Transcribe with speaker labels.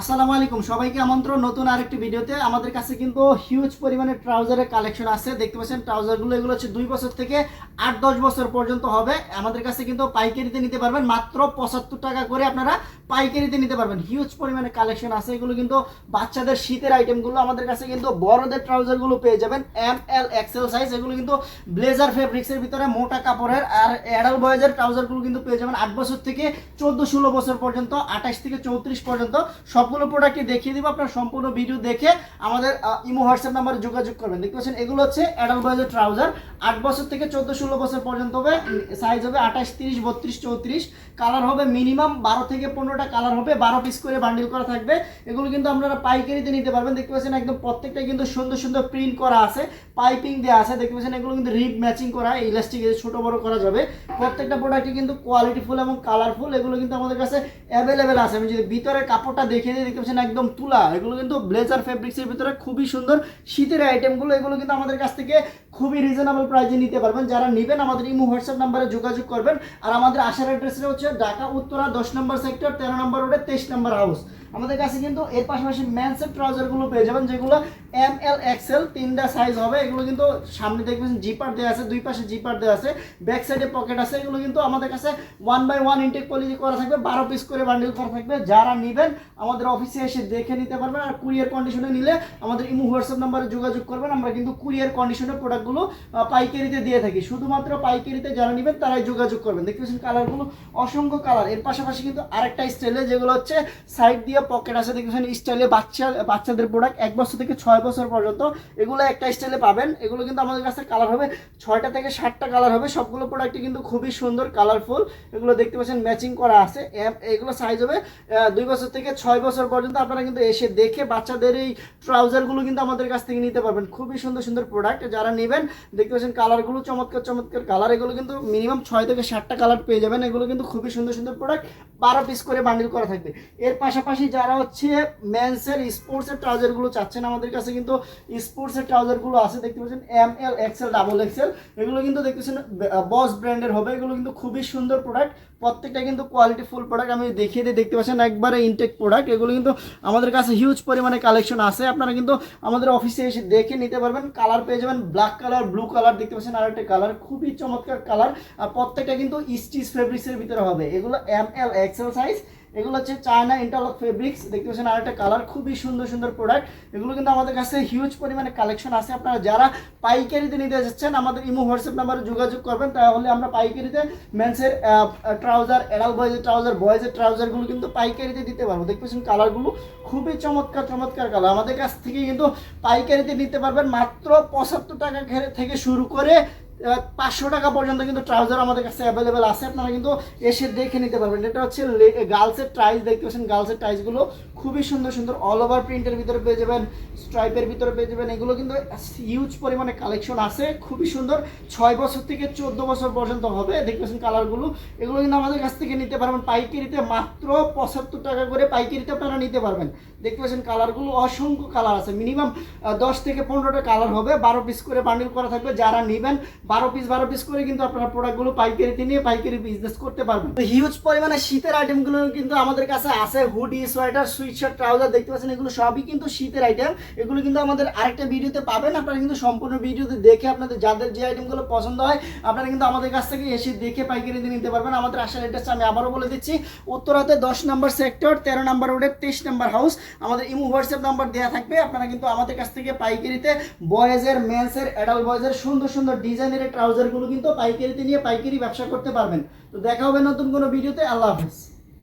Speaker 1: আসসালামু আলাইকুম। সবাইকে আমন্ত্রণ। নতুন আরেকটি ভিডিওতে আমাদের কাছে কিন্তু হিউজ পরিমাণে ট্রাউজারের কালেকশন আছে। দেখতে পাচ্ছেন ট্রাউজারগুলো এগুলো হচ্ছে দুই বছর থেকে আট, দশ বছর পর্যন্ত হবে। আমাদের কাছে কিন্তু পাইকারিতে নিতে পারবেন মাত্র পঁচাত্তর টাকা করে আপনারা পাইকারিতে নিতে পারবেন। হিউজ পরিমাণে কালেকশন আছে। এগুলো কিন্তু বাচ্চাদের শীতের আইটেমগুলো আমাদের কাছে কিন্তু বড়দের ট্রাউজারগুলো পেয়ে যাবেন। এম এল এক্সেল সাইজ এগুলো কিন্তু ব্লেজার ফেব্রিক্সের ভিতরে মোটা কাপড়ের আর অ্যাডাল বয়েজের ট্রাউজারগুলো কিন্তু পেয়ে যাবেন আট বছর থেকে চোদ্দ, ষোলো বছর পর্যন্ত, আঠাশ থেকে চৌত্রিশ পর্যন্ত সবগুলো প্রোডাক্টই দেখিয়ে দিব, আপনার সম্পূর্ণ ভিডিও দেখে আমাদের ইমো হোয়াটসঅ্যাপ নাম্বারে যোগাযোগ করবেন। দেখতে পাচ্ছেন, এগুলো হচ্ছে অ্যাডাল বয়েজের ট্রাউজার আট বছর থেকে চোদ্দ ষোলো বছর পর্যন্ত হবে সাইজ হবে আঠাশ, তিরিশ, বত্রিশ, চৌত্রিশ। কালার হবে মিনিমাম বারো থেকে পনেরোটা কালার হবে, বারো পিস করে বান্ডিল করা থাকবে। এগুলো কিন্তু আপনারা পাইকারিতে নিতে পারবেন। দেখতে পাচ্ছেন, একদম প্রত্যেকটা কিন্তু সুন্দর সুন্দর প্রিন্ট করা আছে পাইপিং দেওয়া আছে। দেখতে পাচ্ছেন, এগুলো কিন্তু রিপ ম্যাচিং করা ইলাস্টিক ছোট বড় করা যাবে। প্রত্যেকটা প্রোডাক্টই কিন্তু কোয়ালিটিফুল এবং কালারফুল এগুলো কিন্তু আমাদের কাছে অ্যাভেলেবেল আছে। আমি যদি ভিতরে কাপড়টা দেখে দিই দেখতে একদম তুলা। এগুলো কিন্তু ব্লেজার ফেব্রিক্সের ভিতরে খুবই সুন্দর। শীতের আইটেমগুলো এগুলো কিন্তু আমাদের কাছ থেকে খুবই রিজনেবল প্রাইসে নিতে পারবেন। যারা নেবেন, আমাদের ইমো হোয়াটসঅ্যাপ নাম্বারে যোগাযোগ করবেন। আর আমাদের আসার অ্যাড্রেসটা হচ্ছে ঢাকা, উত্তরা, দশ নম্বর সেক্টর তেরো নম্বর রোডে তেইশ নম্বর হাউস আমাদের কাছে কিন্তু এর পাশাপাশি ম্যানসের ট্রাউজারগুলো পেয়ে যাবেন, যেগুলো এম এল এক্সেল তিনটা সাইজ হবে। এগুলো কিন্তু সামনে দেখবেন জিপার দেওয়া আছে, দুই পাশে জিপার দেওয়া আছে ব্যাক সাইডে পকেট আছে। এগুলো কিন্তু আমাদের কাছে one by one intake policy করা থাকবে, বারো পিস করে বান্ডিল করা থাকবে। যারা নেবেন, আমাদের অফিসে এসে দেখে নিতে পারবেন আর কুরিয়ার কন্ডিশনে নিলে আমাদের ইমো হোয়াটসঅ্যাপ নাম্বারে যোগাযোগ করবেন। আমরা কিন্তু কুরিয়ার কন্ডিশনের প্রোডাক্টগুলো পাইকারিতে দিয়ে থাকি। শুধুমাত্র পাইকারিতে যারা নেবেন, তারাই যোগাযোগ করবেন। দেখতে পাচ্ছেন কালারগুলো অসংখ্য কালারের পাশাপাশি কিন্তু আরেকটা স্টাইলে যেগুলো হচ্ছে সাইড দিয়ে পকেট আছে দেখতে পাচ্ছেন স্টাইলে বাচ্চা, বাচ্চাদের প্রোডাক্ট এক বছর থেকে ছয় বছর পর্যন্ত। এগুলো একটা স্টাইলে পাবেন। এগুলো কিন্তু আমাদের কাছে কালার হবে। ছয়টা থেকে ষাটটা কালার হবে। সবগুলো প্রোডাক্টই কিন্তু খুবই সুন্দর কালারফুল এগুলো দেখতে পাচ্ছেন ম্যাচিং করা আছে। এগুলো সাইজ হবে দুই বছর থেকে ছয় বছর পর্যন্ত আপনারা কিন্তু এসে দেখে বাচ্চাদের এই ট্রাউজারগুলো কিন্তু আমাদের কাছ থেকে নিতে পারবেন। খুবই সুন্দর সুন্দর প্রোডাক্ট যারা নেবেন, দেখতে পাচ্ছেন কালারগুলো চমৎকার চমৎকার। কালার এগুলো কিন্তু মিনিমাম ছয় থেকে ষাটটা কালার পেয়ে যাবেন। এগুলো কিন্তু খুবই সুন্দর সুন্দর প্রোডাক্ট বারো পিস করে বান্ডিল করা থাকবে। এর পাশাপাশি যারা হচ্ছে মেন্সের স্পোর্টসের ট্রাউজারগুলো চাচ্ছেন আমাদের কাছে কিন্তু স্পোর্টসের ট্রাউজারগুলো আছে, দেখতে পাচ্ছেন M L XL double XL এগুলো কিন্তু দেখতেছেন বস ব্র্যান্ডের হবে, এগুলো কিন্তু খুবই সুন্দর প্রোডাক্ট প্রত্যেকটা কিন্তু কোয়ালিটি ফুল প্রোডাক্ট আমি দেখিয়ে দিই, দেখতে পাচ্ছেন একবারে ইনটেক প্রোডাক্ট এগুলো কিন্তু আমাদের কাছে হিউজ পরিমাণে কালেকশন আছে, আপনারা কিন্তু আমাদের অফিসে এসে দেখে নিতে পারবেন কালার পেয়ে যাবেন ব্ল্যাক কালার ব্লু কালার দেখতে পাচ্ছেন আর একটা কালার খুবই চমৎকার কালার আর প্রত্যেকটা কিন্তু স্টিচ ফেব্রিক্সের ভিতরে হবে, এগুলো এম এল এক্সেল সাইজ এগুলো হচ্ছে চায়না ইন্টারলক ফেব্রিক্স। দেখতে পাচ্ছেন আর একটা কালার খুবই সুন্দর সুন্দর প্রোডাক্ট এগুলো কিন্তু আমাদের কাছে হিউজ পরিমাণে কালেকশন আছে। আপনারা যারা পাইকারিতে নিতে যাচ্ছেন, আমাদের ইমো হোয়াটসঅ্যাপ নাম্বারে যোগাযোগ করবেন। তাহলে আমরা পাইকারিতে মেন্সের ট্রাউজার এডাল বয়েজের ট্রাউজার বয়েজের ট্রাউজারগুলো কিন্তু পাইকারিতে দিতে পারব। দেখতে পাচ্ছেন কালারগুলো খুবই চমৎকার চমৎকার কালার আমাদের কাছ থেকে কিন্তু পাইকারিতে নিতে পারবেন। মাত্র পঁচাত্তর টাকা থেকে শুরু করে পাঁচশো টাকা পর্যন্ত কিন্তু ট্রাউজার আমাদের কাছে অ্যাভেলেবেল আছে। আপনারা কিন্তু এসে দেখে নিতে পারবেন। এটা হচ্ছে গার্লসের টাইস দেখতে পাচ্ছেন গার্লসের টাইসগুলো খুবই সুন্দর সুন্দর অল ওভার প্রিন্টের ভিতরে পেয়ে যাবেন স্ট্রাইপের ভিতরে পেয়ে যাবেন। এগুলো কিন্তু হিউজ পরিমাণে কালেকশন আছে। খুবই সুন্দর। ছয় বছর থেকে চোদ্দ বছর পর্যন্ত হবে। দেখতে পাচ্ছেন কালারগুলো এগুলো কিন্তু আমাদের কাছ থেকে নিতে পারবেন পাইকারিতে। মাত্র পঁচাত্তর টাকা করে পাইকারিতে আপনারা নিতে পারবেন। দেখতে পাচ্ছেন কালারগুলো অসংখ্য কালার আছে। মিনিমাম দশ থেকে পনেরোটা কালার হবে। বারো পিস করে বান্ডিল করা থাকবে। যারা নেবেন বারো পিস বারো পিস করে কিন্তু আপনারা প্রোডাক্টগুলো পাইকারিতে নিয়ে পাইকারি বিজনেস করতে পারবেন। হিউজ পরিমাণে শীতের আইটেমগুলো কিন্তু আমাদের কাছে আছে hoodie sweater sweatshirt trouser দেখতে পাচ্ছেন এগুলো সবই কিন্তু শীতের আইটেম এগুলো কিন্তু আমাদের আরেকটা ভিডিওতে পাবেন। আপনারা কিন্তু সম্পূর্ণ ভিডিওতে দেখে আপনাদের যাদের যে আইটেমগুলো পছন্দ হয়, আপনারা কিন্তু আমাদের কাছ থেকে এসে দেখে পাইকারিতে নিতে পারবেন। আমাদের আসার অ্যাড্রেস আমি আবারও বলে দিচ্ছি। উত্তরাতে দশ নম্বর সেক্টর তেরো নম্বর রোডের তেইশ নম্বর হাউস আমাদের ইমো হোয়াটসঅ্যাপ নাম্বার দেওয়া থাকবে। আপনারা কিন্তু আমাদের কাছ থেকে পাইকারিতে বয়েজের মেন্সের অ্যাডাল্ট বয়েজের সুন্দর সুন্দর ডিজাইনের ট্রাউজারগুলো কিন্তু পাইকারিতে নিয়ে পাইকারি ব্যবসা করতে পারবেন। তো দেখা হবে নতুন কোনো ভিডিওতে। আল্লাহ হাফেজ।